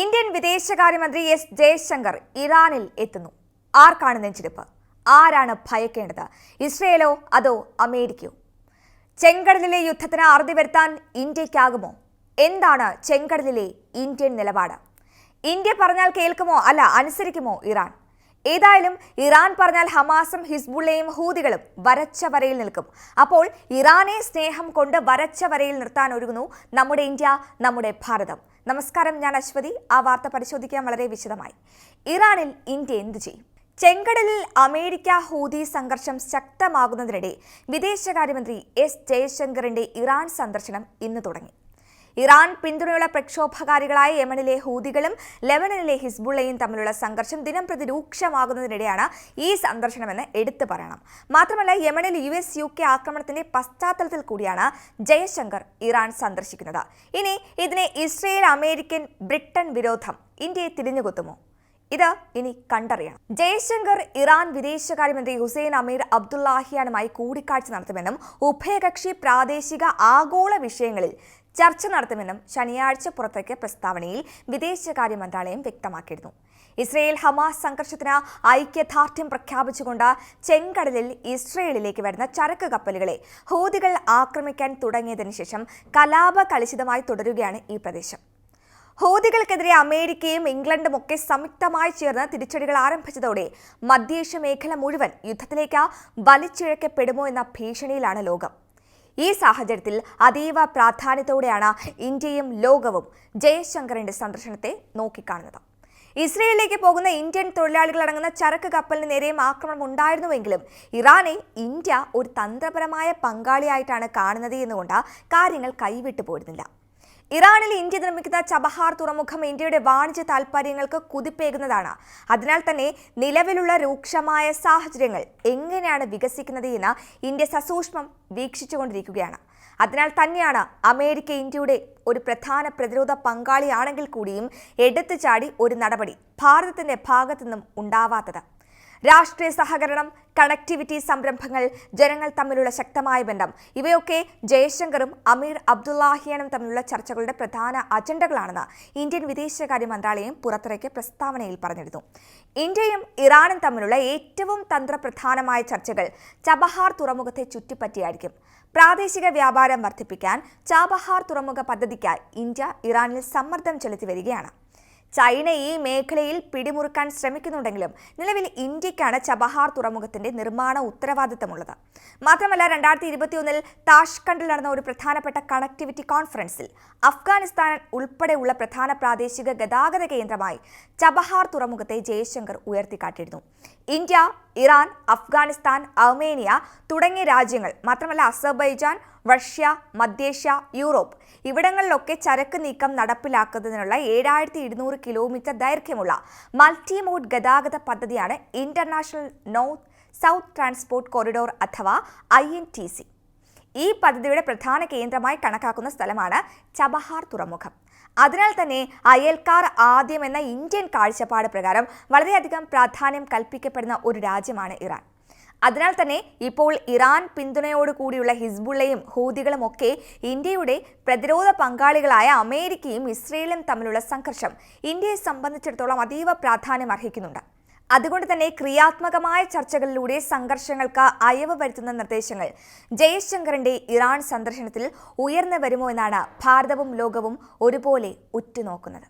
Indian വിദേശകാര്യമന്ത്രി S Jaishankar ഇറാനിൽ എത്തുന്നു. ആർക്കാണ് നെഞ്ചിരിപ്പ് ആരാണ് ഭയക്കേണ്ടത്? ഇസ്രയേലോ അതോ അമേരിക്കയോ? ചെങ്കടലിലെ യുദ്ധത്തിന് അറുതി വരുത്താൻ ഇന്ത്യക്കാകുമോ എന്താണ് ചെങ്കടലിലെ ഇന്ത്യൻ നിലപാട്? ഇന്ത്യ പറഞ്ഞാൽ കേൾക്കുമോ? അല്ല അനുസരിക്കുമോ ഇറാൻ? ഏതായാലും ഇറാൻ പറഞ്ഞാൽ ഹമാസും ഹിസ്ബുള്ളയും ഹൂതികളും വരച്ച വരയിൽ നിൽക്കും. അപ്പോൾ ഇറാനെ സ്നേഹം കൊണ്ട് വരച്ച വരയിൽ നിർത്താൻ ഒരുങ്ങുന്നു നമ്മുടെ ഇന്ത്യ നമ്മുടെ ഭാരതം. നമസ്കാരം ഞാൻ അശ്വതി. ആ വാർത്ത പരിശോധിക്കാൻ വളരെ വിശദമായി. ഇറാനിൽ ഇന്ത്യ എന്തു ചെയ്യും? ചെങ്കടലിൽ അമേരിക്ക ഹൂതി സംഘർഷം ശക്തമാകുന്നതിനിടെ വിദേശകാര്യമന്ത്രി എസ് ജയശങ്കറിന്റെ ഇറാൻ സന്ദർശനം ഇന്ന് തുടങ്ങി. ഇറാൻ പിന്തുണയുള്ള പ്രക്ഷോഭകാരികളായ യമനിലെ ഹൂതികളും ലെബനനിലെ ഹിസ്ബുള്ളയും തമ്മിലുള്ള സംഘർഷം ദിനം പ്രതി രൂക്ഷമാകുന്നതിനിടെയാണ് ഈ സന്ദർശനമെന്ന് എടുത്തു പറയണം. മാത്രമല്ല യമനിൽ യു എസ് യു കെ ആക്രമണത്തിന്റെ പശ്ചാത്തലത്തിൽ കൂടിയാണ് ജയശങ്കർ ഇറാൻ സന്ദർശിക്കുന്നത്. ഇനി ഇതിനെ ഇസ്രയേൽ അമേരിക്കൻ ബ്രിട്ടൻ വിരോധം ഇന്ത്യയെ തിരിഞ്ഞുകൊത്തുമോ? ഇത് ഇനി കണ്ടറിയണം. ജയശങ്കർ ഇറാൻ വിദേശകാര്യമന്ത്രി ഹുസൈൻ അമീർ അബ്ദുല്ലാഹിയാനുമായി കൂടിക്കാഴ്ച നടത്തുമെന്നും ഉഭയകക്ഷി പ്രാദേശിക ആഗോള വിഷയങ്ങളിൽ ചർച്ച നടത്തുമെന്നും ശനിയാഴ്ച പുറത്തേക്ക് പ്രസ്താവനയിൽ വിദേശകാര്യ മന്ത്രാലയം വ്യക്തമാക്കിയിരുന്നു. ഇസ്രയേൽ ഹമാസ് സംഘർഷത്തിന് ഐക്യദാർഢ്യം പ്രഖ്യാപിച്ചുകൊണ്ട് ചെങ്കടലിൽ ഇസ്രയേലിലേക്ക് വരുന്ന ചരക്ക് കപ്പലുകളെ ഹൂതികൾ ആക്രമിക്കാൻ തുടങ്ങിയതിനു ശേഷം കലാപ കലുഷിതമായി തുടരുകയാണ് ഈ പ്രദേശം. ഹൂതികൾക്കെതിരെ അമേരിക്കയും ഇംഗ്ലണ്ടും ഒക്കെ സംയുക്തമായി ചേർന്ന് തിരിച്ചടികൾ ആരംഭിച്ചതോടെ മധ്യേഷ്യ മേഖല മുഴുവൻ യുദ്ധത്തിലേക്ക് വലിച്ചിഴക്കപ്പെടുമോ എന്ന ഭീഷണിയിലാണ് ലോകം. ഈ സാഹചര്യത്തിൽ അതീവ പ്രാധാന്യത്തോടെയാണ് ഇന്ത്യയും ലോകവും ജയശങ്കറിന്റെ സന്ദർശനത്തെ നോക്കിക്കാണുന്നത്. ഇസ്രയേലിലേക്ക് പോകുന്ന ഇന്ത്യൻ തൊഴിലാളികൾ അടങ്ങുന്ന ചരക്ക് കപ്പലിന് നേരെയും ആക്രമണം ഉണ്ടായിരുന്നുവെങ്കിലും ഇറാനെ ഇന്ത്യ ഒരു തന്ത്രപരമായ പങ്കാളിയായിട്ടാണ് കാണുന്നത് എന്നുകൊണ്ട് കാര്യങ്ങൾ കൈവിട്ടു പോയിരുന്നില്ല. ഇറാനിൽ ഇന്ത്യ നിർമ്മിക്കുന്ന ചബഹാർ തുറമുഖം ഇന്ത്യയുടെ വാണിജ്യ താൽപ്പര്യങ്ങൾക്ക് കുതിപ്പേകുന്നതാണ്. അതിനാൽ തന്നെ നിലവിലുള്ള രൂക്ഷമായ സാഹചര്യങ്ങൾ എങ്ങനെയാണ് വികസിക്കുന്നത് എന്ന് ഇന്ത്യ സസൂക്ഷ്മം വീക്ഷിച്ചുകൊണ്ടിരിക്കുകയാണ്. അതിനാൽ തന്നെയാണ് അമേരിക്ക ഇന്ത്യയുടെ ഒരു പ്രധാന പ്രതിരോധ പങ്കാളിയാണെങ്കിൽ കൂടിയും എടുത്തു ചാടി ഒരു നടപടി ഭാരതത്തിന്റെ ഭാഗത്തുനിന്നും ഉണ്ടാവാത്തത്. രാഷ്ട്രീയ സഹകരണം കണക്ടിവിറ്റി സംരംഭങ്ങൾ ജനങ്ങൾ തമ്മിലുള്ള ശക്തമായ ബന്ധം ഇവയൊക്കെ ജയശങ്കറും അമീർ അബ്ദുല്ലാഹിയാനും തമ്മിലുള്ള ചർച്ചകളുടെ പ്രധാന അജണ്ടകളാണെന്ന് ഇന്ത്യൻ വിദേശകാര്യ മന്ത്രാലയം പുറത്തിറക്കിയ പ്രസ്താവനയിൽ പറഞ്ഞിരുന്നു. ഇന്ത്യയും ഇറാനും തമ്മിലുള്ള ഏറ്റവും തന്ത്രപ്രധാനമായ ചർച്ചകൾ ചബഹാർ തുറമുഖത്തെ ചുറ്റിപ്പറ്റിയായിരിക്കും. പ്രാദേശിക വ്യാപാരം വർദ്ധിപ്പിക്കാൻ ചാബഹാർ തുറമുഖ പദ്ധതിക്കായി ഇന്ത്യ ഇറാനിൽ സമ്മർദ്ദം ചെലുത്തി വരികയാണ്. ചൈന ഈ മേഖലയിൽ പിടിമുറുക്കാൻ ശ്രമിക്കുന്നുണ്ടെങ്കിലും നിലവിൽ ഇന്ത്യക്കാണ് ചബഹാർ തുറമുഖത്തിന്റെ നിർമ്മാണ ഉത്തരവാദിത്തമുള്ളത്. മാത്രമല്ല രണ്ടായിരത്തി ഇരുപത്തിയൊന്നിൽ താഷ്കണ്ടിൽ നടന്ന ഒരു പ്രധാനപ്പെട്ട കണക്ടിവിറ്റി കോൺഫറൻസിൽ അഫ്ഗാനിസ്ഥാൻ ഉൾപ്പെടെയുള്ള പ്രധാന പ്രാദേശിക ഗതാഗത കേന്ദ്രമായി ചബഹാർ തുറമുഖത്തെ ജയശങ്കർ ഉയർത്തിക്കാട്ടിയിരുന്നു. ഇന്ത്യ ഇറാൻ അഫ്ഗാനിസ്ഥാൻ അർമേനിയ തുടങ്ങിയ രാജ്യങ്ങൾ മാത്രമല്ല അസർബൈജാൻ റഷ്യ മധ്യേഷ്യ യൂറോപ്പ് ഇവിടങ്ങളിലൊക്കെ ചരക്ക് നീക്കം നടപ്പിലാക്കുന്നതിനുള്ള ഏഴായിരത്തി ഇരുന്നൂറ് കിലോമീറ്റർ ദൈർഘ്യമുള്ള മൾട്ടിമോഡ് ഗതാഗത പദ്ധതിയാണ് international north south transport corridor അഥവാ ഐ എൻ ടി സി. ഈ പദ്ധതിയുടെ പ്രധാന കേന്ദ്രമായി കണക്കാക്കുന്ന സ്ഥലമാണ് ചബഹാർ തുറമുഖം. അതിനാൽ തന്നെ അയൽക്കാർ ആദ്യം എന്ന ഇന്ത്യൻ കാഴ്ചപ്പാട് പ്രകാരം വളരെയധികം പ്രാധാന്യം കൽപ്പിക്കപ്പെടുന്ന ഒരു രാജ്യമാണ് ഇറാൻ. അതിനാൽ തന്നെ ഇപ്പോൾ ഇറാൻ പിന്തുണയോടുകൂടിയുള്ള ഹിസ്ബുള്ളയും ഹൂതികളും ഒക്കെ ഇന്ത്യയുടെ പ്രതിരോധ പങ്കാളികളായ അമേരിക്കയും ഇസ്രയേലും തമ്മിലുള്ള സംഘർഷം ഇന്ത്യയെ സംബന്ധിച്ചിടത്തോളം അതീവ പ്രാധാന്യം അർഹിക്കുന്നുണ്ട്. അതുകൊണ്ട് തന്നെ ക്രിയാത്മകമായ ചർച്ചകളിലൂടെ സംഘർഷങ്ങൾക്ക് അയവ് വരുത്തുന്ന നിർദ്ദേശങ്ങൾ ജയശങ്കറിന്റെ ഇറാൻ സന്ദർശനത്തിൽ ഉയർന്നു വരുമോ എന്നാണ് ഭാരതവും ലോകവും ഒരുപോലെ ഉറ്റുനോക്കുന്നത്.